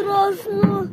страшно.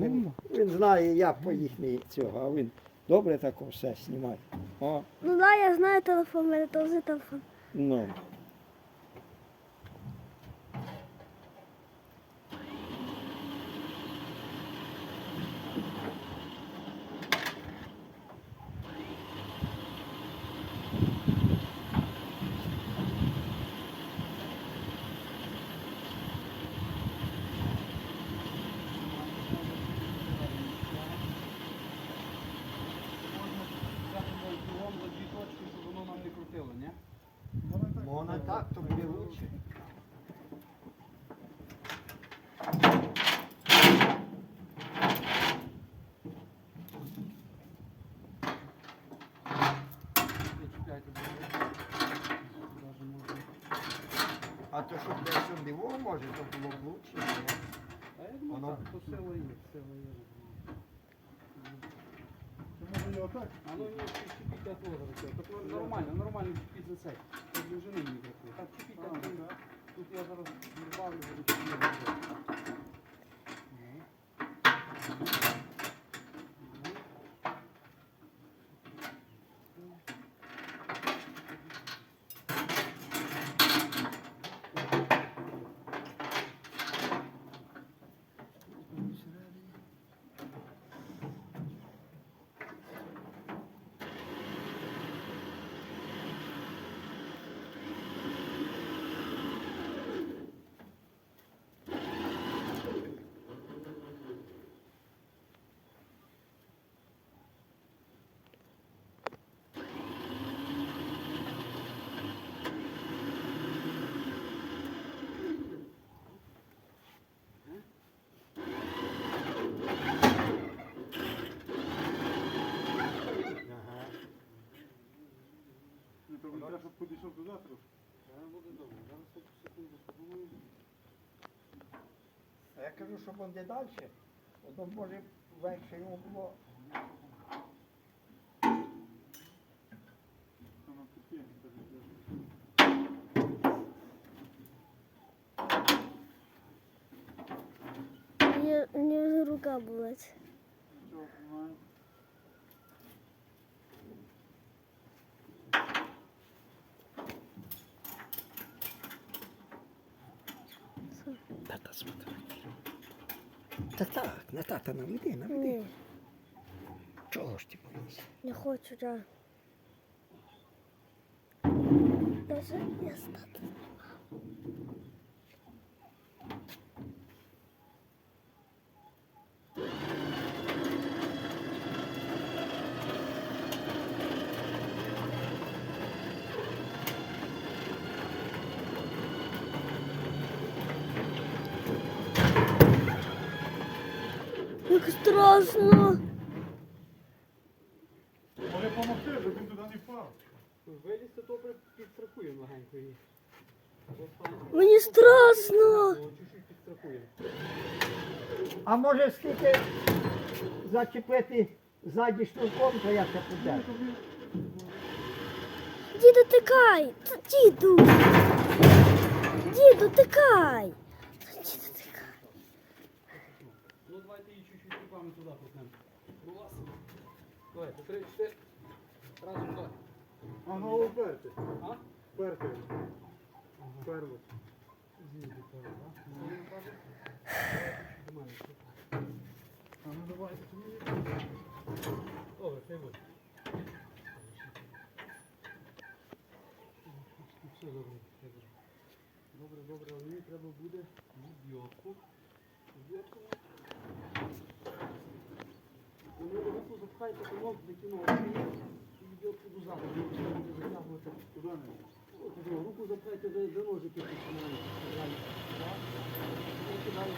Він, він знає, як по їхній цього, а він добре тако все знімає. О, Ну да, я знаю телефон, в мене теж телефон. ну. за дві точки, щоб воно нам не крутило, ні? Можна так, то буде лучше. Не чіпляйте Даже можна. А то щоб десь сюди може, то було б лучше. А я думаю, Воно- так, то сила є, сила є. Може його так? А ну так ложиться. Так ну, нормально, нормально чіпіть за цей. Довжини бракує. Так чіпіть так. Тут я зараз відбавлю, підійшов туди трошки. Зараз буде добре. Зараз одну секунду подумаю. А я кажу, щоб він де далі, воно може легше йому було. Воно таке, я. Мені вже рука болить. Нічого, знаю. Тата смотри. Так так, на тата наведи, наведи. Ні, Чого ж ти боїшся? не хочу, да. Даже я стати. Як страшно. Може допомогти, щоб він туди не впав. Вилізти при- підстрахуємо легенько її. Мені страшно. А може скільки зачепити ззаді шнурком, то як це буде? Діду, тикай! Діду! Діду, тикай! Та Діду, тикай! Ну давайте її чуть-чуть руками туди крутнемо. Ну вас. Давайте, три, чотири. Разом давай. А ну уперти. А? Перти. Перло. Зійди перед, а? Ну. До. А ну давайте. Добре, хай буде. Все добре, все добре. Добре, добре, але мені треба буде. Відйотку. Ну, руку запхайте, тому дитину і. Будете. Туди. От, ну, Руку запхайте до. І кидаю.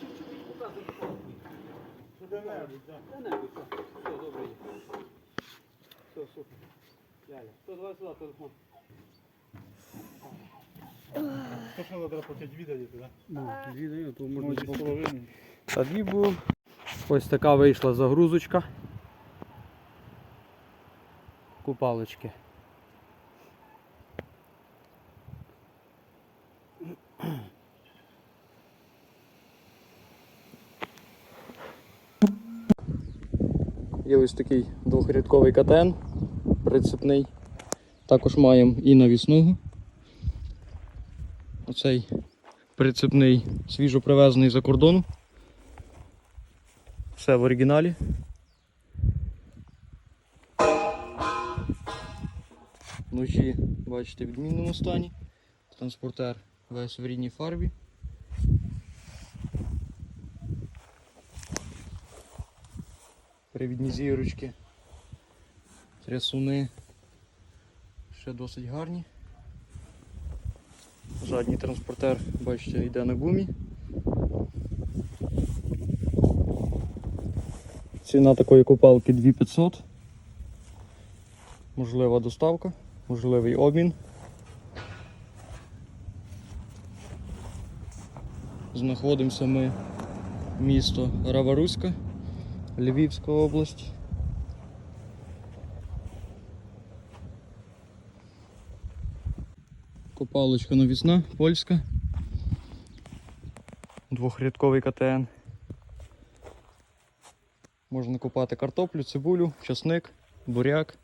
Чуть-чуть так. Та не, все, добре. Все, супер. Ляля. То давай сюди телефон. То що треба 5 віддати, так? Ну, відео, то Може, з половиною. Тоді був. Ось така вийшла загрузочка. Купалочки. Є ось такий двохрядковий катен, прицепний. Також маємо і навісну. Оцей прицепний свіжо привезений за кордону. Все в оригіналі. Вночі, бачите, в відмінному стані. Транспортер весь в рідній фарбі. Привідні зірочки. Трясуни. Ще досить гарні. Задній транспортер, бачите, йде на гумі. Ціна такої купалки 2500. Можлива доставка, можливий обмін. Знаходимося ми місто Раваруська, Львівська область. Копалочка навісна, польська. Двохрядковий КТН. Можна копати картоплю, цибулю, часник, буряк.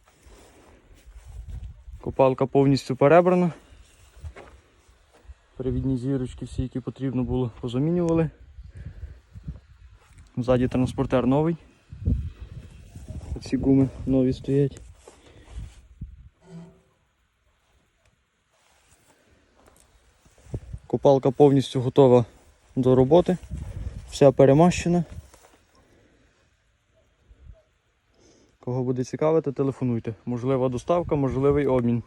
Копалка повністю перебрана. Перевідні зірочки всі, які потрібно було, позамінювали. Ззаді транспортер новий. Всі гуми нові стоять. Копалка повністю готова до роботи. Вся перемащена. Кого буде цікавити, телефонуйте. Можлива доставка, можливий обмін.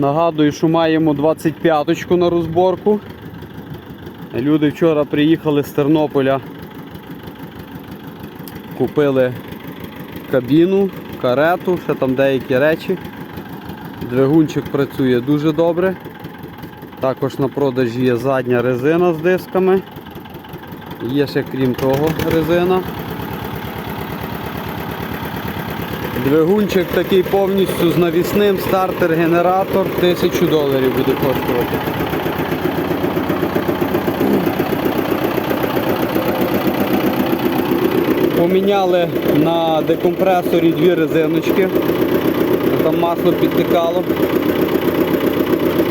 Нагадую, що маємо 25-ку на розборку. Люди вчора приїхали з Тернополя. Купили кабіну, карету, ще там деякі речі. Двигунчик працює дуже добре. Також на продажі є задня резина з дисками. Є ще крім того резина. Двигунчик такий повністю з навісним, стартер-генератор 1000 доларів буде коштувати. Поміняли на декомпресорі дві резиночки. Там масло підтикало.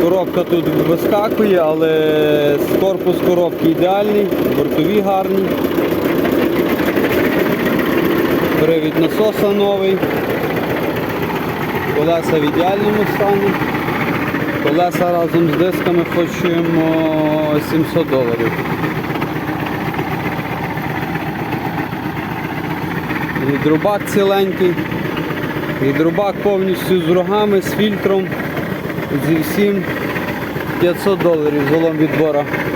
Коробка тут вискакує, але корпус коробки ідеальний, бортові гарні. Привід насоса новий. Колеса в ідеальному стані. Колеса разом з дисками хочемо 700 доларів. Гідробак ціленький. Гідробак повністю з рогами, з фільтром. Зі всім 500 доларів залом відбора. Бак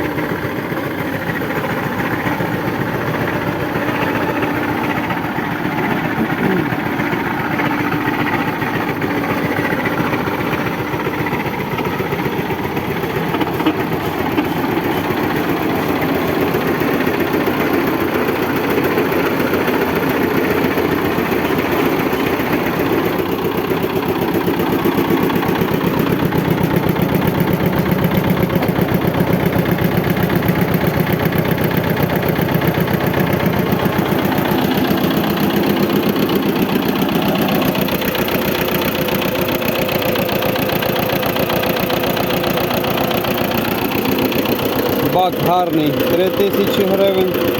гарний 3000 гривень.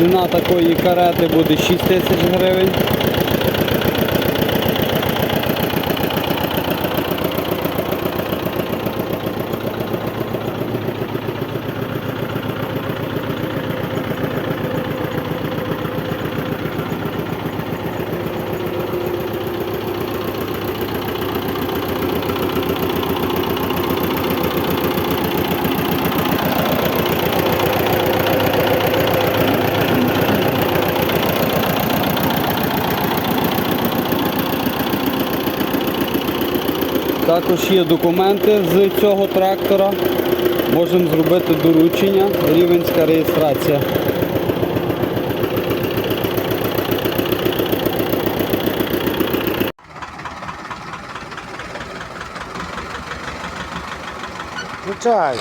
Ціна такої карети буде 6 тисяч гривень. Також є документи з цього трактора. Можемо зробити доручення, рівенська реєстрація. Включай.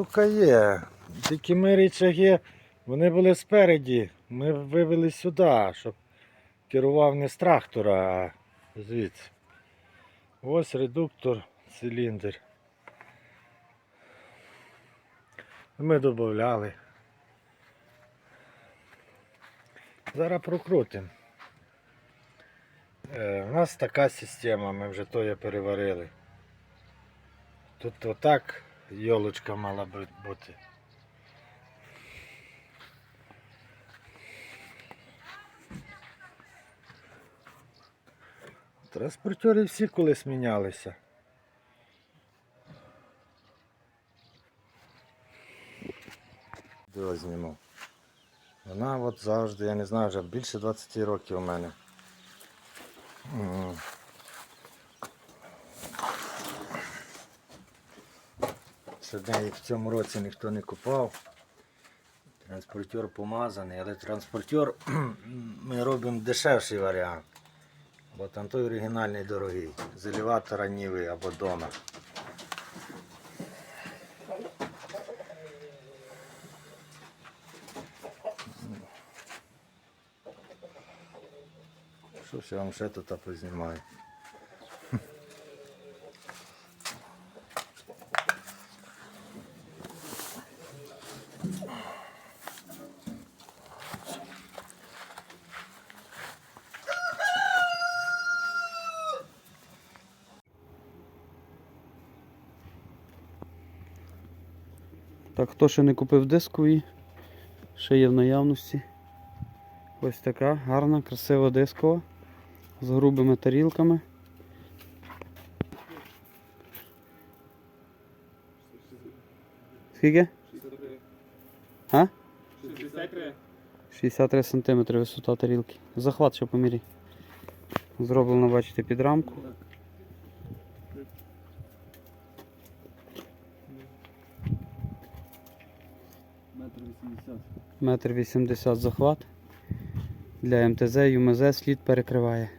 Штука є. Тільки ми рычаги, вони були спереді. Ми вивели сюди, щоб керував не з трактора, а звідси. Ось редуктор, циліндр. Ми додавали. Зараз прокрутимо. Е, у нас така система, ми вже то переварили. Тут отак йолочка мала би бути. Транспортери всі колись мінялися. Відео зніму. Вона от завжди, я не знаю, вже більше 20 років у мене. Ще неї в цьому році ніхто не купав. Транспортер помазаний, але транспортер ми робимо дешевший варіант. Бо там той оригінальний дорогий. З елеватора Ніви або Дона. Що ж я вам ще тут познімаю? Так, хто ще не купив дискові, ще є в наявності. Ось така гарна, красива дискова з грубими тарілками. Скільки? А? 63. 63 см висота тарілки. Захват ще помірі. Зроблено, бачите, під рамку. Метр 80. Захват. Для МТЗ ЮМЗ слід перекриває.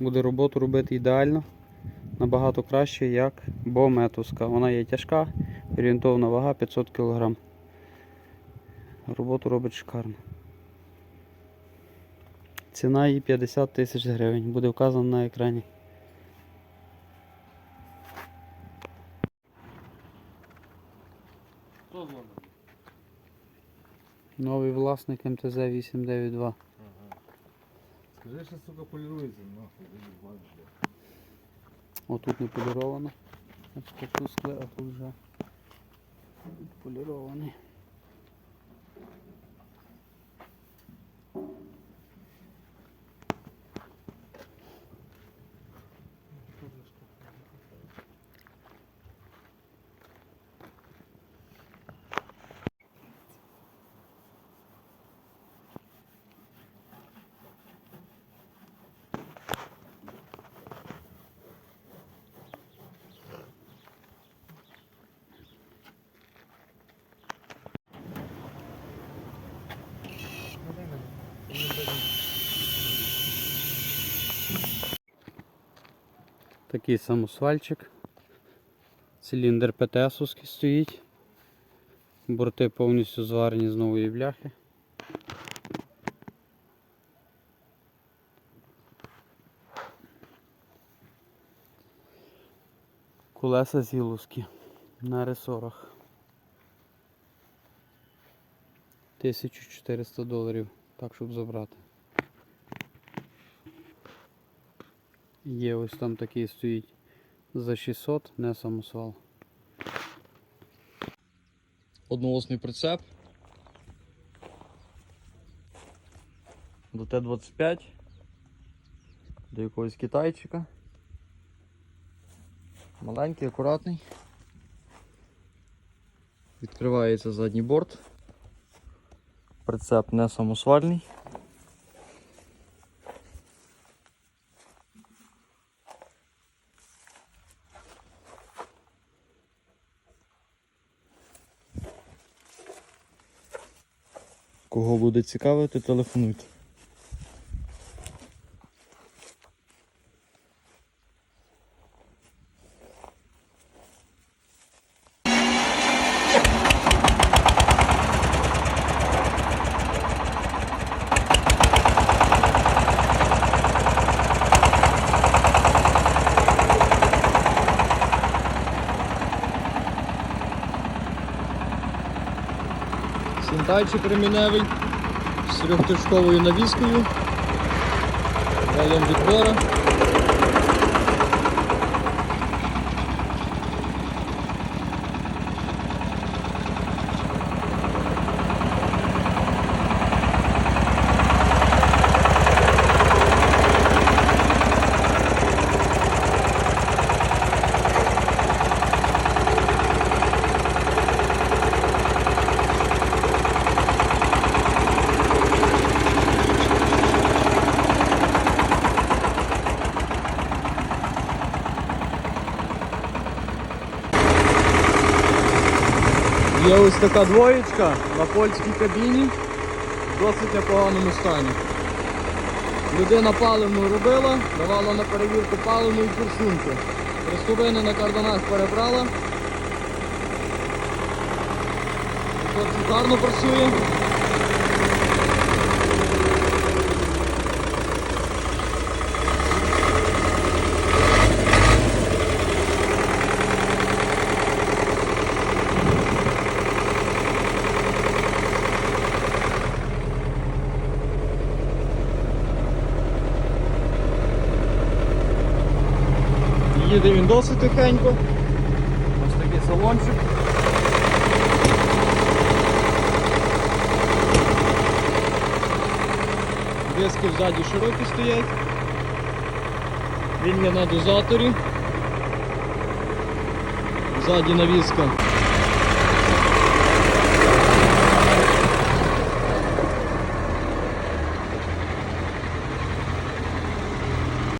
Буде роботу робити ідеально, набагато краще, як бометуска. Вона є тяжка, орієнтовна вага 500 кг. Роботу робить шикарно. Ціна її 50 тисяч гривень. Буде вказано на екрані. Новий власник МТЗ 892. Скажи, що сука полірується, нахуй, заїбать, блядь. Отут не поліровано. Ось тут скле, а тут вже полірований. Такий самосвальчик. Циліндр ПТСовський стоїть. Борти повністю зварені з нової бляхи. Колеса зіловські на ресорах. 1400 доларів, так щоб забрати. Є ось там такий стоїть за 600, не самосвал. Одноосний прицеп. До Т-25. До якогось китайчика. Маленький, акуратний. Відкривається задній борт. Прицеп не самосвальний. Кого буде цікавити, телефонуйте. Сінтайчик реміневий з трьохтишковою навіскою, валом відбора. Є ось така двоєчка на польській кабіні в досить непоганому стані. Людина паливну робила, давала на перевірку паливну і курсунки. Рестовини на кардонах перебрала. Хлопці гарно працює. Їде він досить тихенько. Ось такий салончик. Диски ззаді широкі стоять. Він є на дозаторі. Ззаді навіска